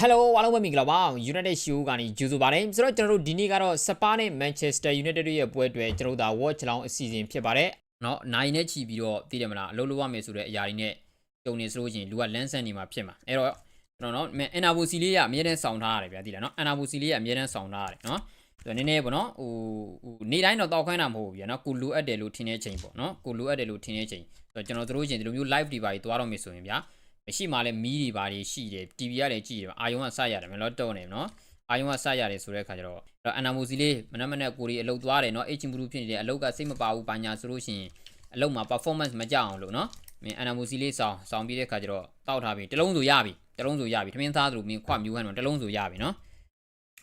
Hello အားလုံးပဲမင်္ဂလာပါ United Show ကနေကြိုဆိုပါတယ်ဆိုတော့ကျွန်တော်တို့ဒီနေ့ကတော့ Spa နဲ့ Manchester United တို့ရဲ့ပွဲတွေကျွန်တော်တို့ဒါ watch လောင်းအစီအစဉ်ဖြစ်ပါတယ်เนาะနိုင်နဲ့ချီပြီးတော့သိတယ်မလားအလုပ်လုပ်ရမယ်ဆိုတဲ့အရာတွေနဲ့ကြုံနေဆိုလို့ရှိရင်လူကလန်းဆန်းနေမှာဖြစ်မှာအဲ့တော့ကျွန်တော်เนาะ Anabosi လေးကအမြဲတမ်းစောင်းထားရတယ်ဗျာသိလားเนาะ Anabosi လေးကအမြဲတမ်းစောင်းထားရတယ်เนาะဆိုတော့နည်းနည်းပေါ့နော်ဟိုဟိုနေတိုင်းတော့တောက်ခိုင်းတာမဟုတ်ဘူးဗျာနော်ကိုလိုအပ်တယ်လို့ထင်တဲ့ချိန်ပေါ့နော်ကိုလိုအပ်တယ်လို့ထင်တဲ့ချိန်ဆိုတော့ကျွန်တော်တို့ချင်းဒီလိုမျိုး live တွေပါကြီးသွားတော့မယ်ဆိုရင်ဗျာ မရှိမှလည်းမီးတွေပါတွေရှိတယ် TV ကလည်းကြည့်တယ်အာယုံကစရတယ်မလို့တော့နေနော်အာယုံကစရတယ်ဆိုတဲ့ခါကျတော့အဲ့အနာမိုစီလေးမနက်မနက်ကိုရီအလုတ်သွားတယ်နော်အချင်းဘူးဖြစ်နေတယ်အလုတ်ကစိတ်မပါဘူးဘာညာဆိုလို့ရှိရင်အလုတ်မှာ performance မကြအောင်လို့နော်မင်းအနာမိုစီလေးစောင်းစောင်းပြီးတဲ့ခါကျတော့တောက်ထားပြီတလုံးဆိုရပြီတလုံးဆိုရပြီထမင်းသားသလိုမင်းခွမြူးဟန်တော့တလုံးဆိုရပြီနော်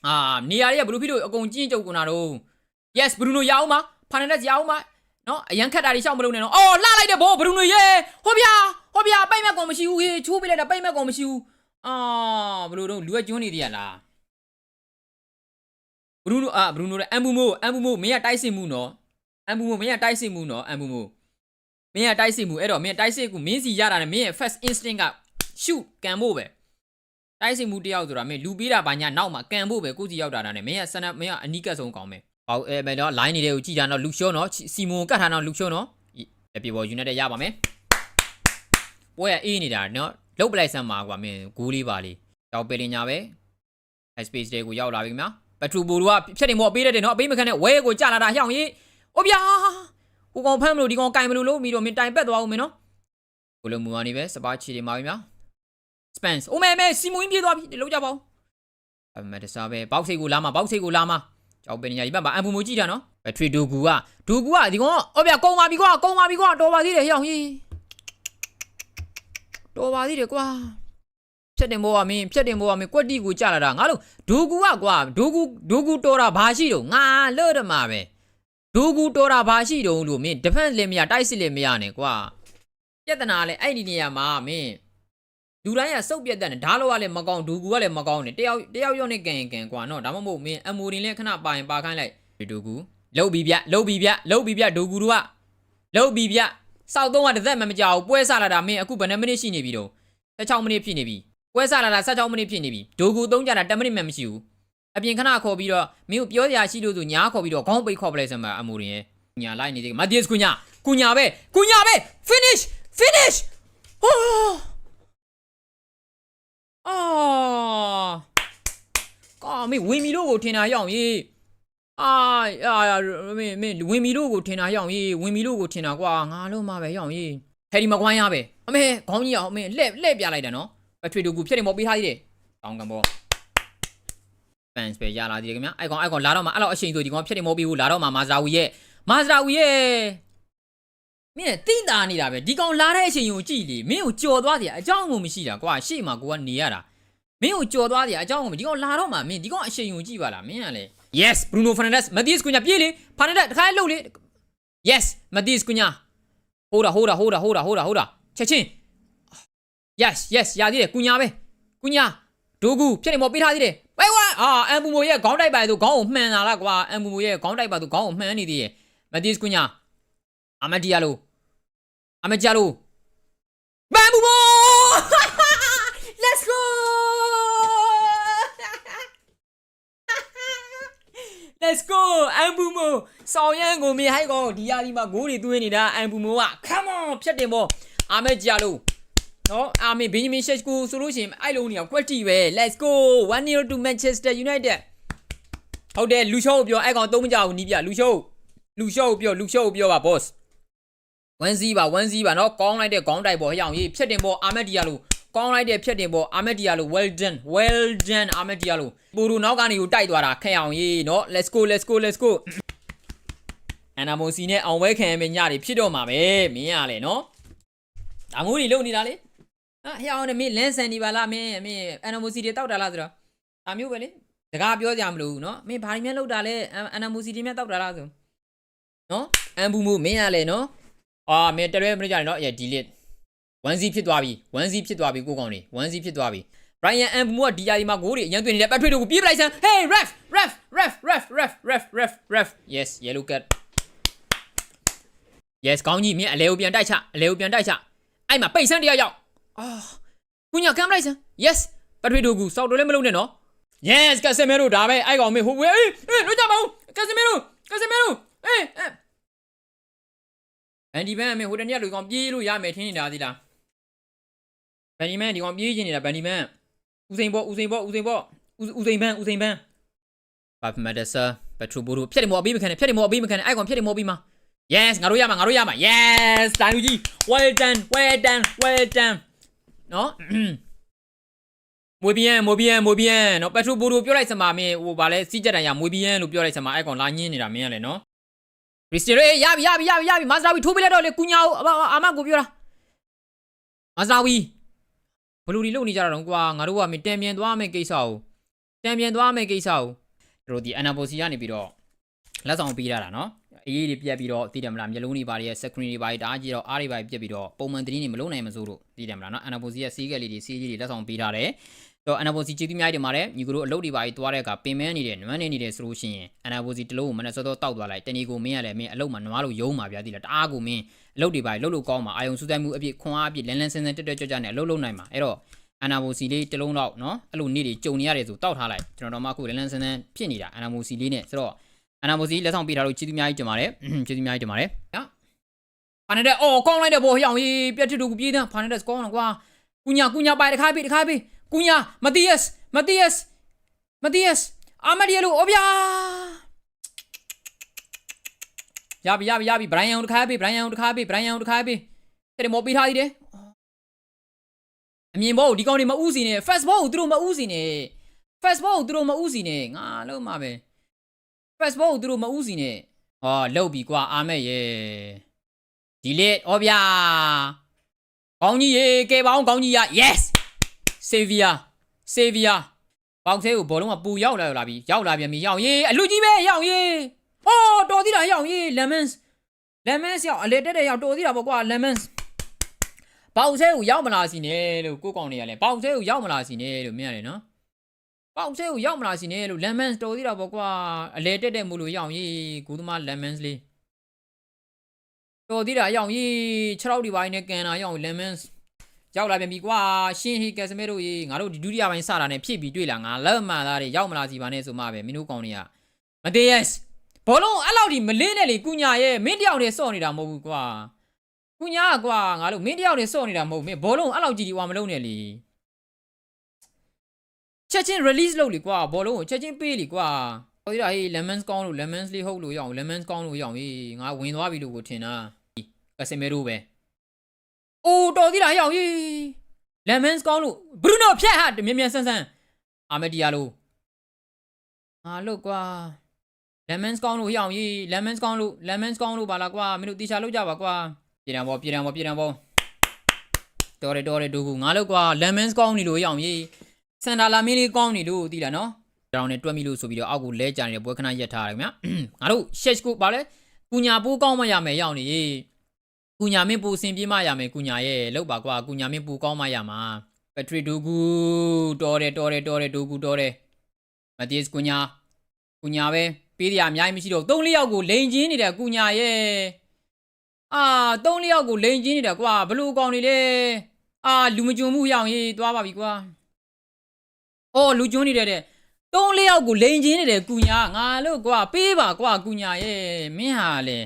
အာနေရာတွေကဘလူးဖီတို့အကုန်ကျင်းကျုပ်ကုန်တာတော့ yes ဘရူနိုရအောင်မဖာနန်ဒက်ရအောင်မနော်အရန်ခက်တာတွေရှောက်မလုပ်နဲ့နော်အော်လှလိုက်တယ်ဗောဘရူနိုရေဟောဗျာ ဟောဗျာပိတ်မဲ့ကောင်မရှိဘူးဟေးချိုးပေးလိုက်တာပိတ်မဲ့ကောင်မရှိဘူးအာဘလူးတို့လူကကျွန်းနေသေးရလားဘရူနိုအာဘရူနိုလည်းအမ်ဘူမိုအမ်ဘူမိုမင်းကတိုက်စစ်မှုနော်အမ်ဘူမိုမင်းကတိုက်စစ်မှုနော်အမ်ဘူမိုမင်းကတိုက်စစ်မှုအဲ့တော့မင်းတိုက်စစ်ကူမင်းစီရတာနဲ့မင်းရဲ့ first instinct က shoot ကန်ဖို့ပဲတိုက်စစ်မှုတယောက်ဆိုတာမင်းလူပေးတာဘာညာနောက်မှာကန်ဖို့ပဲကိုကြည့်ရောက်တာနဲ့မင်းကဆန္ဒမင်းကအနီးကပ်ဆုံးကောင်းမယ်ဟောအဲမယ်တော့ line နေတဲ့ကိုကြည့်တာတော့လူရှောနော်စီမွန်ကတ်ထားတော့လူရှောနော်အပြေပေါ် unit ရပါမယ် ပွဲအေးနေတာနော်လုတ်ပလိုက်စမ်းပါကွာမင်းဂိုးလေးပါလေးကြောက်ပယ်လင်ညာပဲ space တွေကိုရောက်လာပြီခင်ဗျာပထရူဘိုတို့ကဖြတ်တင်မော်ပေးတယ်နော်အပေးမခံနဲ့ဝဲကိုကြာလာတာဟျောင်းကြီးအိုဗျာဟိုကောင်ဖမ်းမလို့ဒီကောင်ကင်မလို့လို့ပြီးတော့မင်းတိုင်ပက်သွားအောင်မင်းနော်ကိုလိုမူမာနေပဲစပါချီတွေမှာပြီဗျာ Spence အိုမဲမဲစီမွင်းပြေးသွားပြီလောက်ကြပါဦးအမတစားပဲဘောက်စိတ်ကိုလာမှာဘောက်စိတ်ကိုလာမှာကြောက်ပင်ညာဒီဘက်မှာအမ်ပူမိုကြည့်တာနော်ဘက်ထရီဒိုကူကဒိုကူကဒီကောင်အော်ဗျကုံပါပြီကွာကုံပါပြီကွာတော်ပါသေးတယ်ဟေ့အောင်ကြီး တော်ပါသေးတယ်ကွာဖြတ်တင်ဘောကမင်းဖြတ်တင်ဘောကမင်းကွက်တီကိုကြာလာတာငါတို့ဒိုကူကကွာဒိုကူဒိုကူတော်တာဘာရှိတော့ငါလို့တမှာပဲဒိုကူတော်တာဘာရှိတုံးလို့မင်း defense လည်းမရတိုက်စစ်လည်းမရနဲ့ကွာပြဿနာလည်းအဲ့ဒီနေရာမှာမင်းလူတိုင်းကစုပ်ပြတ်တဲ့နဲ့ဓားလောကလည်းမကောင်းဒူကူကလည်းမကောင်းနဲ့တယောက်တယောက်ရော့နဲ့ကန်ရင်ကန်ကွာနော်ဒါမှမဟုတ်မင်းအမိုရင်လည်းခဏပါရင်ပါခိုင်းလိုက်ဒူကူလှုပ်ပြီးပြလှုပ်ပြီးပြလှုပ်ပြီးပြဒူကူတို့ကလှုပ်ပြီးပြ စောက်သုံးကတစ်သက်မှမကြောက်ပွဲဆလာတာမင်းအခုဘယ်နှမိနစ်ရှိနေပြီတော့16မိနစ်ဖြစ်နေပြီပွဲဆလာတာ16မိနစ်ဖြစ်နေပြီဒူကူသုံးကြတာ10မိနစ်မှမရှိဘူးအပြင်ခဏခေါ်ပြီးတော့မင်းကိုပြောစရာရှိလို့ဆိုညားခေါ်ပြီးတော့ခေါင်းပိတ်ခေါ်ပလိုက်စမ်းပါအမိုရင်ရဲ့ညာလိုက်နေသေးမတ်တီးစ်ကူညာကူညာပဲကူညာပဲ finish finish ဟောအာကာမင်းဝင်မီလို့ကိုထင်တာရောက်ရေး အာအာမင်းမင်းဝင်မီလို့ကိုထင်တာရောက်ရေးဝင်မီလို့ကိုထင်တာကွာငါလုံးမပဲရောက်ရေးဟယ်ဒီမကွိုင်းရပဲအမေခေါင်းကြီးအောင်အမေလှဲ့လှဲ့ပြလိုက်တာနော်ပထရီတို့ကူဖြစ်နေမော်ပေးထားသေးတယ်တောင်းကံပေါ်ဖန်စ်ပဲရလာသေးတယ်ခင်ဗျအဲ့ကောင်အဲ့ကောင်လာတော့မှအဲ့လောက်အချိန်ဆိုဒီကောင်ဖြစ်နေမော်ပေးဘူးလာတော့မှမာဇာဝီရဲ့မာဇာဝီရဲ့မင်းတိတာနေတာပဲဒီကောင်လာတဲ့အချိန်ကိုကြည့်လေမင်းကိုကြော်သွားတယ်အကြောင်းကိုမရှိတာကွာရှေ့မှာကိုကနေရတာမင်းကိုကြော်သွားတယ်အကြောင်းကိုဒီကောင်လာတော့မှမင်းဒီကောင်အရှိန်ကိုကြည့်ပါလားမင်းကလေ Yes Bruno Fernandes Matheus Cunha ပြေးလေ Fernandes တခါလှုပ်လေ Yes Matheus Cunha ဟိုးတာဟိုးတာဟိုးတာဟိုးတာဟိုးတာဟိုးတာချက်ချင်း Yes Yes ရသေးတယ် Cunha ပဲ Cunha ဒိုကူဖြစ်နေမော်ပေးထားသေးတယ်ဝဲဝဲအာအမ်ဘူမိုရဲ့ခေါင်းတိုက်ပါဆိုခေါင်းကိုမှန်လာလားကွာအမ်ဘူမိုရဲ့ခေါင်းတိုက်ပါဆိုခေါင်းကိုမှန်နေသေးတယ် Matheus Cunha အမဒီယာလိုအမဂျာလိုဘမ်ဘူမို Let's go Let's go အမ်ဘူမိုဆောင်ရန်ကိုမြေဟိုက်ကောင်ဒီယာဒီမှာဂိုးတွေသွင်းနေတာအမ်ဘူမိုက come on ဖြတ်တင်ပေါ့အာမဲဂျာလိုနော်အာမေဘင်ဂျမင်ရှက်ကိုဆိုလို့ရှိရင်အဲ့လိုနေအောင်ကွက်တီပဲ Let's go 1-0 to Manchester United ဟုတ်တယ်လူရှော့ကိုပြောအဲ့ကောင်သုံးမကြဘူးနီးပြလူရှော့လူရှော့ကိုပြောလူရှော့ကိုပြောပါ boss 1 0ပါ1 0ပါနော်ကောင်းလိုက်တဲ့ခေါင်းတိုက်ပေါ်ဟျောင်ရေးဖြတ်တင်ပေါ်အာမက်ဒီယာလို ကောင်းလိုက်တဲ့ဖြတ်တင်ပေါ်အာမက်ဒီယာလို well done well done အာမက်ဒီယာလိုပူရူနောက်ကနေကိုတိုက်သွားတာခက်အောင်ရေးနော် let's go let's go let's go အန်နာမိုစီနဲ့အောင်ဝဲခံရမယ့်ညတွေဖြစ်တော့မှာပဲမင်းရလေနော်ဒါမိုးတွေလုံနေတာလေဟာဟျောင်နေမင်းလန်းဆန်နေပါလားမင်းမင်းအန်နာမိုစီတွေတောက်တာလားဆိုတော့အမျိုးပဲလေစကားပြောကြမလို့နော်မင်းဘာတွေများလောက်တာလဲအန်နာမိုစီတွေများတောက်တာလားဆိုနော်အန်ဘူမိုမင်းရလေနော်အာမင်းတရဲမင်းကြတယ်နော်အေး delete 1Z ဖြစ်သွားပြီ 1Z ဖြစ်သွားပြီကိုကောင်နေ 1Z ဖြစ်သွားပြီ Brian M မို့ကဒီယာဒီမှာဂိုးတွေအရင်သွင်းနေတယ်ပတ်ထွေးတို့ကိုပြေးပလိုက်စမ်း Hey ref ref ref ref ref ref ref ref yes yellow card yes ကောင်းကြီးမင်းအလဲကိုပြန်တိုက်ချအလဲကိုပြန်တိုက်ချအဲ့မှာပိတ်စမ်းတရားရောက်အာကုညာကမ်းပလိုက်စမ်း yes ပထရီဒိုဂူစောက်တော့လည်းမလုံးနဲ့နော် yes ကစမီရိုဒါပဲအဲ့ကောင်မေဟိုဝေးအေးအေးလို့ကြပါဦးကစမီရိုကစမီရိုအေးအေးအန်ဒီဘန်အမေဟိုတနေ့လူကောင်ပြေးလို့ရမယ်ထင်းနေတာသေးလား ဘန်ဒီမန်ဒီကောင်ပြေးချင်နေတာဘန်ဒီမန်ဦးစိန်ဘောဦးစိန်ဘောဦးစိန်ဘောဦးဦးစိန်ဘန်ဦးစိန်ဘန်ဘာဖမဒဆာပထရူဘူရူဖြတ်တယ်မော်အဘေးမခံနဲ့ဖြတ်တယ်မော်အဘေးမခံနဲ့အဲ့ကောင်ဖြတ်တယ်မော်ပြီးမှာ yes ငါတို့ရမှာငါတို့ရမှာ yes တန်လူကြီး well done well done well done နော်မွေးပြန်မွေးပြန်မွေးပြန်နော်ပက်ထရိုဘူရိုပြောလိုက်စမှာမင်းဟိုဗာလဲစီးကြက်တန်ရမွေးပြန်လို့ပြောလိုက်စမှာအဲ့ကောင်လာညင်းနေတာမင်းကလည်းနော်ရီစတီရေရပြီရပြီရပြီရပြီမာစတာဝီထိုးပေးလိုက်တော့လေကုညာကိုအာမကိုပြောတာမာစတာဝီ ဘလူဒီလုံနေကြတာတော့ကွာငါတို့ကမင်းတံပြန်သွားမယ်ကိစ္စကိုတံပြန်သွားမယ်ကိစ္စကိုတို့ဒီအနာပိုစီကနေပြီးတော့လက်ဆောင်ပေးရတာနော်အေးတွေပြက်ပြီးတော့သိတယ်မလားမျိုးလုံးတွေပါရဲ့ screen တွေပါတအားကြီးတော့အားတွေပါပြက်ပြီးတော့ပုံမှန်သတင်းတွေမလုံးနိုင်မစိုးလို့သိတယ်မလားနော်အနာပိုစီရဲ့စီးကက်လေးတွေစီးကြီးတွေလက်ဆောင်ပေးထားတယ် တော့အနာပိုစီကျေးဇူးများတင်ပါတယ်ညီကိုတို့အလုပ်တွေပါကြီးသွားတဲ့အခါပင်မနေတယ်နွမ်းနေနေတယ်ဆိုလို့ရှိရင်အနာပိုစီတလုံးကိုမနေ့စောစောတောက်သွားလိုက်တဏီကိုမင်းရလဲမင်းအလုပ်မှာနွားလို့ယုံမှာဗျာသိလားတအားကိုမင်းအလုပ်တွေပါကြီးလှုပ်လို့ကောင်းမှာအာယုံစူးစိုက်မှုအပြည့်ခွန်အားအပြည့်လန်းလန်းဆန်းဆန်းတက်တက်ကြွကြွနဲ့အလုပ်လုပ်နိုင်မှာအဲ့တော့အနာမိုစီလေးတစ်လုံးတော့နော်အဲ့လိုနေ့တွေကြုံနေရတယ်ဆိုတောက်ထားလိုက်ကျွန်တော်တို့မှအခုလန်းလန်းဆန်းဆန်းဖြစ်နေတာအနာမိုစီလေးနဲ့ဆိုတော့အနာမိုစီလက်ဆောင်ပေးထားလို့ကျေးဇူးအများကြီးတင်ပါတယ်ကျေးဇူးအများကြီးတင်ပါတယ်နော်ဖာနေတဲ့အော်ကောင်းလိုက်တဲ့ဘောဟျောင်ကြီးပြက်ထစ်တို့ပြေးတဲ့ဖာနေတဲ့ကောင်းတော့ကွာကုညာကုညာပိုင်တစ်ခါပြေးတစ်ခါပြေး ကုညာမတီယက်မတီယက်မတီယက်အာမဒီယလိုအိုဗျာရပြီရပြီရပြီဘရိုင်ယန်တစ်ခါပြေးဘရိုင်ယန်တစ်ခါပြေးဘရိုင်ယန်တစ်ခါပြေးတဲ့မော်ပေးထားသေးတယ်အမြင်ဘောကိုဒီကောင်တွေမဥစီနဲ့ fast ball ကိုသူတို့မဥစီနဲ့ fast ball ကိုသူတို့မဥစီနဲ့ငါလုံးမှာပဲ fast ball ကိုသူတို့မဥစီနဲ့ဟောလှုပ်ပြီကွာအာမက်ရဲ့ဒီလေဩဗျာကောင်းကြီးရေကဲပေါင်းကောင်းကြီးရ yes savior savior ပေါက်သေးကိုဘောလုံးကပူရောက်လာလာပြီရောက်လာပြန်ပြီရောက်ရေးအလူကြီးပဲရောက်ရေးဟောတော်သေးတာရောက်ရေး lemons lemons ရောက်အလေတက်တဲ့ရောက်တော်သေးတာပေါ့ကွာ lemons ပေါက်ဆဲကိုရောက်မလာစီနဲ့လို့ကိုကောင်တွေကလည်းပေါက်ဆဲကိုရောက်မလာစီနဲ့လို့မင်းရတယ်နော်ပေါက်ဆဲကိုရောက်မလာစီနဲ့လို့ lemons တော်သေးတာပေါ့ကွာအလေတက်တဲ့မူလို့ရောက်ရေးဂူသမား lemons လေးတော်သေးတာရောက်ရေး6ရောက်ဒီပိုင်းနဲ့ကန်တာရောက် lemons ရောက်လာပြန်ပြီကွာရှင်းဟီကက်စမဲတို့ရေငါတို့ဒီဒုတိယပိုင်းစတာနဲ့ဖြစ်ပြီးတွေ့လာငါလက်မှန်သားတွေရောက်မလာစီပါနဲ့ဆိုမှပဲမင်းတို့ကောင်တွေကမသေး yes ဘောလုံးအဲ့လောက်ဒီမလေးနဲ့လေကုညာရဲ့မင်းတယောက်တည်းစော့နေတာမဟုတ်ဘူးကွာကုညာကွာငါတို့မင်းတယောက်နေစော့နေတာမဟုတ်မင်းဘောလုံးအဲ့လောက်ကြီးဒီဝါမလုံးနဲ့လေချက်ချင်း release လုပ်လေကွာဘောလုံးကိုချက်ချင်းပေးလေကွာဟိုဒီဟေး lemons ကောင်းလို့ lemons လေးဟုတ်လို့ရအောင် lemons ကောင်းလို့ရအောင်ဟေးငါဝင်သွားပြီလို့ကိုထင်တာကစမေရိုပဲ အိုးတော်သေးတာရအောင်ဟေး lemons ကောင်းလို့ bruno ဖြတ်ဟာမြ мян ဆန်းဆန်းအာမဒီယာလိုအာလို့ကွာ lemons ကောင်းလို့ရအောင်ဟေး lemons ကောင်းလို့ lemons ကောင်းလို့ပါလားကွာမင်းတို့တီချာလောက်ကြပါကွာ ပြည်တံပေါ်ပြည်တံပေါ်ပြည်တံပေါ်တော်ရတော်ရဒူကူငါလို့ကွာ lemons ကောင်းနေလို့ရအောင်ရေးစန်တာလာမင်းလေးကောင်းနေလို့သိလားနော်တောင်းနဲ့တွက်မိလို့ဆိုပြီးတော့အောက်ကိုလဲကြနေတဲ့ပွဲခဏရက်ထားတယ်ခင်ဗျာငါတို့ shake ကိုဗာလဲကုညာပိုးကောင်းမှရမယ်ရောက်နေရေး ကုညာမင်းပူစင်ပြေးမှရမယ်ကုညာရဲ့လောက်ပါကွာကုညာမင်းပူကောင်းမှရမှာပထရီဒူကူတော်တယ်တော်တယ်တော်တယ်ဒူကူတော်တယ်မတီးစ်ကုညာကုညာပဲပေးရအများကြီးမရှိတော့၃၄ယောက်ကိုလိန်ချင်းနေတဲ့ကုညာရဲ့အာသုံးလျောက်ကိုလိန်ချင်းနေတာကွာဘလို့ကောင်းနေလဲအာလူမကြုံမှုရအောင်ရေးသွားပါပြီကွာအော်လူကျွန်းနေတဲ့တဲ့သုံးလျောက်ကိုလိန်ချင်းနေတဲ့ကုညာငါလို့ကွာပေးပါကွာကုညာရဲ့မင်းဟာလေ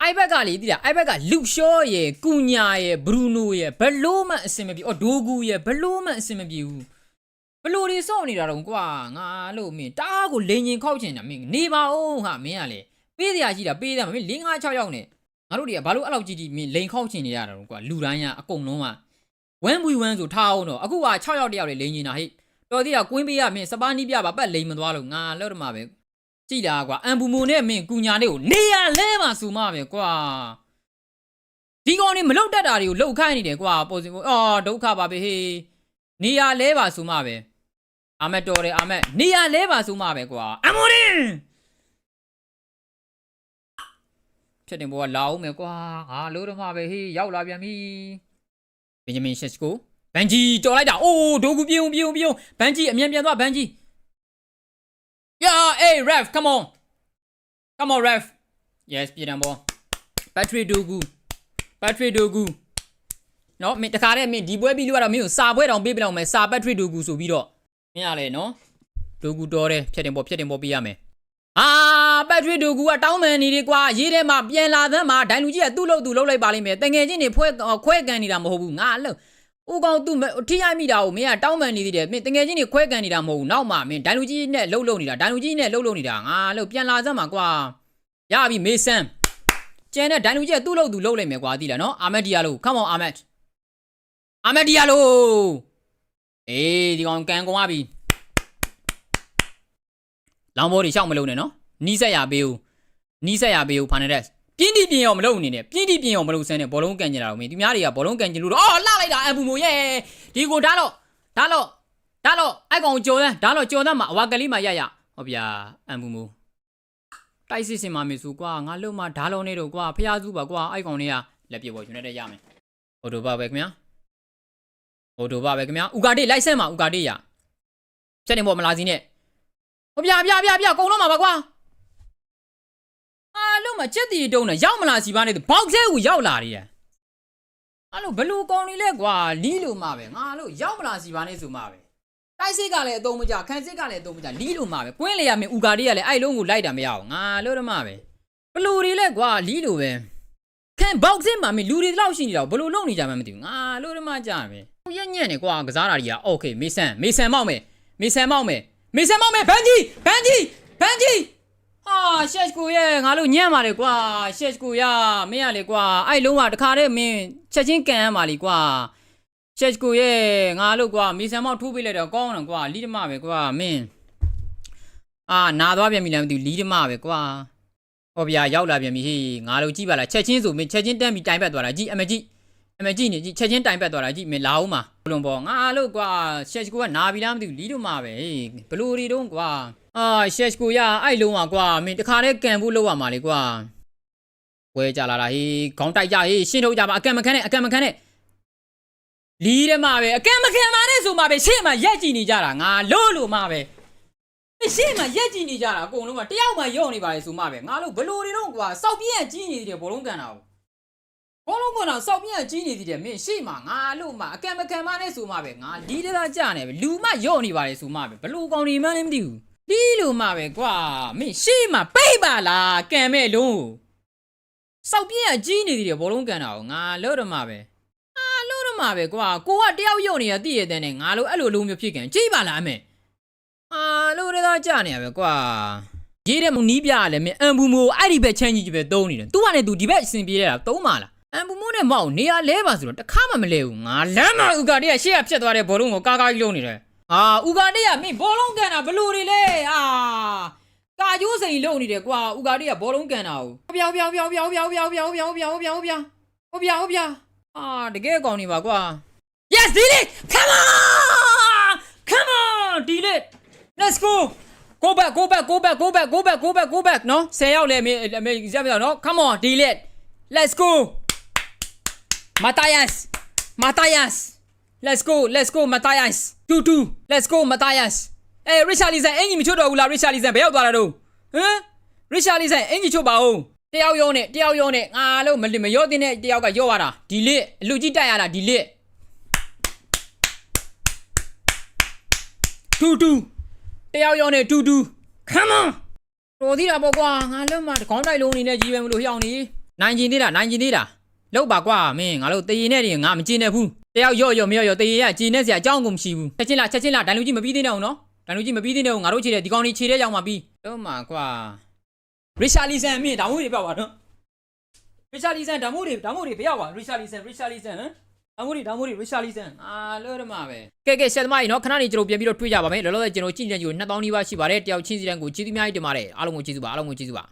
အိုက်ဘက်ကလေတိလားအိုက်ဘက်ကလူရှောရဲ့ကုညာရဲ့ဘရူနိုရဲ့ဘလို့မှအဆင်မပြေအော်ဒိုဂူရဲ့ဘလို့မှအဆင်မပြေဘူးဘလို့တွေစော့နေတာတော့ကွာငါလို့မင်းတအားကိုလိန်ချင်းခောက်ချင်တာမင်းနေပါဦးဟာမင်းကလေပေးစရာရှိတာပေးတယ်မင်း၄၅6ယောက်နဲ့ငါတို့တွေကဘာလို့အဲ့လောက်ကြီးကြီးမင်းလိန်ခေါက်ချင်နေရတာတော့ကွာလူတိုင်းကအကုန်လုံးကဝမ်ဘွီဝမ်ဆိုထားအောင်တော့အခုက6ယောက်တယောက်လေးလိန်နေတာဟိတော်သေးတာကွင်းပေးရမင်းစပါးနီးပြပါပတ်လိန်မသွားလို့ငါလောက်တော့မှပဲ ကြည်လာကွာအန်ဘူမိုနဲ့မင်းကူညာလေးကိုနေရလဲမှာစူမပဲကွာဒီကောင်နေမလုတ်တက်တာတွေကိုလှုပ်ခိုင်းနေတယ်ကွာပေါ်စင်အော်ဒုက္ခပါပဲဟေးနေရလဲပါစူမပဲအာမက်တော်တယ်အာမက်နေရလဲပါစူမပဲကွာအမိုရင်ဖြစ်တင်ဘောကလာအောင်မယ်ကွာငါလို့တော့မှပဲဟေးရောက်လာပြန်ပြီဘင်ဂျမင်ရှက်စကိုဘန်ဂျီတော်လိုက်တာအိုးဒိုကူပြေုံပြေုံပြေုံဘန်ဂျီအမြန်ပြန်သွားဘန်ဂျီ Yeah hey ref come on come on ref yes ပြည်တံဘော battery dogu battery dogu နော်မင်းတခါတည်းမင်းဒီပွဲပြီးလို့ကတော့မင်းကိုစာပွဲတောင်ပေးပြလောက်မယ်စာပက်ထရစ်ဒိုကူဆိုပြီးတော့မင်းရလေနော်ဒိုကူတော်တယ်ဖြတ်တင်ပေါ်ဖြတ်တင်ပေါ်ပေးရမယ်အာပက်ထရစ်ဒိုကူကတောင်းမှန်နေတယ်ကွာရေးထဲမှာပြန်လာသမ်းမှာဒိုင်လူကြီးကသူ့လို့သူ့လုပ်လိုက်ပါလိမ့်မယ်တငယ်ချင်းတွေဖွဲခွဲကန်နေတာမဟုတ်ဘူးငါလို့ ဦးကောင်သူ့ထိရိုက်မိတာကိုမင်းကတောင်းမှန်နေသေးတယ်မင်းတငယ်ချင်းတွေခွဲကန်နေတာမဟုတ်ဘူးနောက်မှမင်းဒိုင်လူကြီးနဲ့လှုပ်လှုပ်နေတာဒိုင်လူကြီးနဲ့လှုပ်လှုပ်နေတာငါလို့ပြန်လာသမ်းမှာကွာရပြီမေဆန်ကျန်တဲ့ဒိုင်လူကြီးကသူ့လို့သူ့လုပ်လိုက်မယ်ကွာသိလားနော်အာမက်ဒီယာလို come on အာမက်အာမဒီယာလိုအေးဒီကောင်ကန်ကုန်သွားပြီလောင်ဘောတွေရှောက်မလုံးနဲ့နော်နီးဆက်ရပေးဦးနီးဆက်ရပေးဦးဖာနေရက် ပြင်းတိပြင်းရောမလုံးနေနဲ့ပြင်းတိပြင်းရောမလုံးစမ်းနဲ့ဘောလုံးကန်ကြတာတော့မင်းသူများတွေကဘောလုံးကန်ကြလို့တော့အော်လှလိုက်တာအဘူမိုရဲ့ဒီကိုဓာတ်တော့ဓာတ်တော့ဓာတ်တော့အဲ့ကောင်ကြော်တဲ့ဓာတ်တော့ကြော်တဲ့မှာအဝါကလေးမှာရရဟောဗျာအဘူမိုတိုက်စစ်စင်မှာမေစုကွာငါလုံးမဓာတ်လုံးနေတော့ကွာဖျားစုပါကွာအဲ့ကောင်လေးကလက်ပြေပေါ်ယူနေတဲ့ရမယ်ဟိုတို့ပါပဲခင်ဗျာဟိုတို့ပါပဲခင်ဗျာဥကာတေးလိုက်ဆက်မှာဥကာတေးရချက်နေပေါ်မလာစီနဲ့ဟိုပြပြပြပြကုံတော့မှာပါကွာအာ လုံးမချက်တီတုံးနဲ့ရောက်မလာစီပါနဲ့ဘောက်ဆဲကိုရောက်လာတယ်အဲ့လိုဘလူကောင်းနေလဲကွာလီးလို့မှာပဲငါလို့ရောက်မလာစီပါနဲ့ဆိုမှာပဲတိုက်စစ်ကလည်းအသုံးမကျခန်းစစ်ကလည်းအသုံးမကျလီးလို့မှာပဲကွင်းလေရမင်းဥကာတေးကလည်းအဲ့လုံးကိုလိုက်တာမရအောင်ငါလို့တော့မှာပဲဘလူတွေလဲကွာလီးလို့ပဲခန်းဘောက်ဆဲမှာမင်းလူတွေတလောက်ရှိနေတာဘလူလုံနေကြမှမသိဘူးငါလို့တော့မှကြာပဲ ဟိုရက်ညံ့နေကွာကစားတာကြီးอ่ะโอเคမေဆန်မေဆန်မောက်မယ်မေဆန်မောက်မယ်မေဆန်မောက်မယ်ဘန်ဂျီဘန်ဂျီဘန်ဂျီ ဟာရှက်ကိုရဲ့ငါတို့ညံ့ပါလေကွာရှက်ကိုရမင်းရလေကွာအဲ့လုံးဝတခါတည်းမင်းချက်ချင်းကန်ရမှာလေကွာရှက်ကိုရဲ့ငါတို့ကွာမေဆန်မောက်ထိုးပေးလိုက်တော့ကောင်းတယ်ကွာလီးဓမပဲကွာမင်းအာနာသွားပြန်ပြီလားမသိဘူးလီးဓမပဲကွာဟောဗျာရောက်လာပြန်ပြီဟေးငါတို့ကြည့်ပါလားချက်ချင်းဆိုမင်းချက်ချင်းတန်းပြီးတိုင်ပတ်သွားတာကြည့်အမကြည့်အမေကြည့်နေကြည့်ချက်ချင်းတိုင်ပတ်သွားတာကြည့်မလာအောင်ပါဘလုံးပေါ်ငါလို့ကွာရှက်ကိုကနာပြီလားမသိဘူးလီးတော့မှာပဲဘလူရီတုံးကွာ အာရှက်ကိုရအဲ့လုံးပါကွာမင်းတခါတည်းကန်ဖို့လောက်ရမှာလေကွာဝဲကြလာတာဟေးခေါင်းတိုက်ကြဟေးရှင်းထုတ်ကြပါအကန့်မခန်းနဲ့အကန့်မခန်းနဲ့လီးတယ်မှာပဲအကန့်မခန်းမှာနဲ့ဆိုမှာပဲရှေ့မှာရက်ကြည့်နေကြတာငါလို့လို့မှာပဲရှေ့မှာရက်ကြည့်နေကြတာအကုန်လုံးကတယောက်မှယော့နေပါလေဆိုမှာပဲငါလို့ဘလူရီတုံးကွာစောက်ပြင်းကြီးနေတယ်ဘောလုံးကန်တာကိုဘောလုံးကတော့စောက်ပြန့်ကြီးနေသေးတယ်မင်းရှေ့မှာငါလို့မှအကံမကံမနဲ့ဆိုမှပဲငါလီးတသားကြနေပဲလူမယော့နေပါလေဆိုမှပဲဘလူကောင်ဒီမှန်းလည်းမသိဘူး လီးလို့မှပဲကွာမင်းရှေ့မှာပိတ်ပါလားကံမဲ့လုံးစောက်ပြန့်ကြီးနေသေးတယ်ဘောလုံးကန်တာကိုငါလို့တော့မှပဲအာလို့တော့မှပဲကွာကိုကတယောက်ယော့နေရတည်ရတဲ့နဲ့ငါလို့အဲ့လိုလုံးမျိုးဖြစ်ကန်ကြည့်ပါလားအမေအာလို့တသားကြနေရပဲကွာရေးတဲ့မနီးပြရလဲမင်းအန်ဘူးမိုအဲ့ဒီဘက်ချမ်းကြီးကြီးပဲတုံးနေတယ်။ तू ကလည်း तू ဒီဘက်အစဉ်ပြေးရတာတုံးပါလား။အန်ဘူးမိုနဲ့မောက်နေရလဲပါဆိုတော့တစ်ခါမှမလဲဘူး။ငါလမ်းမှာဥကာတေးကရှေ့ကဖြတ်သွားတဲ့ဘောလုံးကိုကာကာကြီးလုံးနေတယ်။ အာဥကာတေးကမင်းဘောလုံးကန်တာဘလို့တွေလဲ။အာကာကျိုးစိန်လုံးနေတယ်ကွာဥကာတေးကဘောလုံးကန်တာကိုပြောင်းပြောင်းပြောင်းပြောင်းပြောင်းပြောင်းပြောင်းပြောင်းပြောင်းပြောင်းပြောင်းဟိုပြောင်းဟိုပြောင်းအာတကယ်ကောင်းနေပါကွာ Yes delete come on come on delete let's go go back go back go back go back go back go back go back နော်10ရောက်လဲမေမေရက်ပြတော့နော် come on delete let's go Matthias Matthias let's go let's go Matthias 2 2 let's go Matthias အေး Richarlison အင်ကြီးမချွတ်တော့ဘူးလား Richarlison ဘယ်ရောက်သွားတာတော့ဟမ် Richarlison အင်ကြီးချွတ်ပါဦးတယောက်ရောနဲ့တယောက်ရောနဲ့ငါလို့မမရောတဲ့နဲ့တယောက်ကရော့ရတာဒီလစ်အလူကြီးတက်ရတာဒီလစ်2 2တယောက်ရောနဲ့2 2 come on တော်သေးတာပေါ့ကွာငါလုံးမခေါင်းတိုက်လုံးအနေနဲ့ကြီးပဲမလို့ဟျောင်းနေနိုင်ကျင်သေးတာနိုင်ကျင်သေးတာလောက်ပါကွာမင်းငါတို့တည်ရင်နဲ့တည်းငါမကျင်နေဘူး တယောက်ရော့ရော့မရော့ရော့တည်ရင်ကကျင်နေစရာအကြောင်းကိုမရှိဘူးချက်ချင်းလားချက်ချင်းလားဒိုင်လူကြီးမပြီးသေးနဲ့အောင်နော်ဒိုင်လူကြီးမပြီးသေးနဲ့အောင်ငါတို့ခြေတဲ့ဒီကောင်ကြီးခြေတဲ့ကြောင်မှပြီးတော့မှာကွာရစ်ရှာလီဆန်မင်းဓာမိုးတွေပြောက်ပါနော်ရစ်ရှာလီဆန်ဓာမိုးတွေဓာမိုးတွေပြောက်ပါရစ်ရှာလီဆန်ရစ်ရှာလီဆန်ဟမ်အမိုးဒီဒါမိုးဒီရရှာလီဆန်အာလို့ရမှာပဲကဲကဲဆက်သမားကြီးနော်ခဏနေကျွန်တော်ပြန်ပြီးတော့တွေ့ကြပါမယ်လောလောဆယ်ကျွန်တော်ကြည့်နေကြည့်2000နီးပါးရှိပါတယ်တယောက်ချင်းစီတန်းကိုကျေးဇူးများကြီးတင်ပါတယ်အားလုံးကိုကျေးဇူးပါအားလုံးကိုကျေးဇူးပါ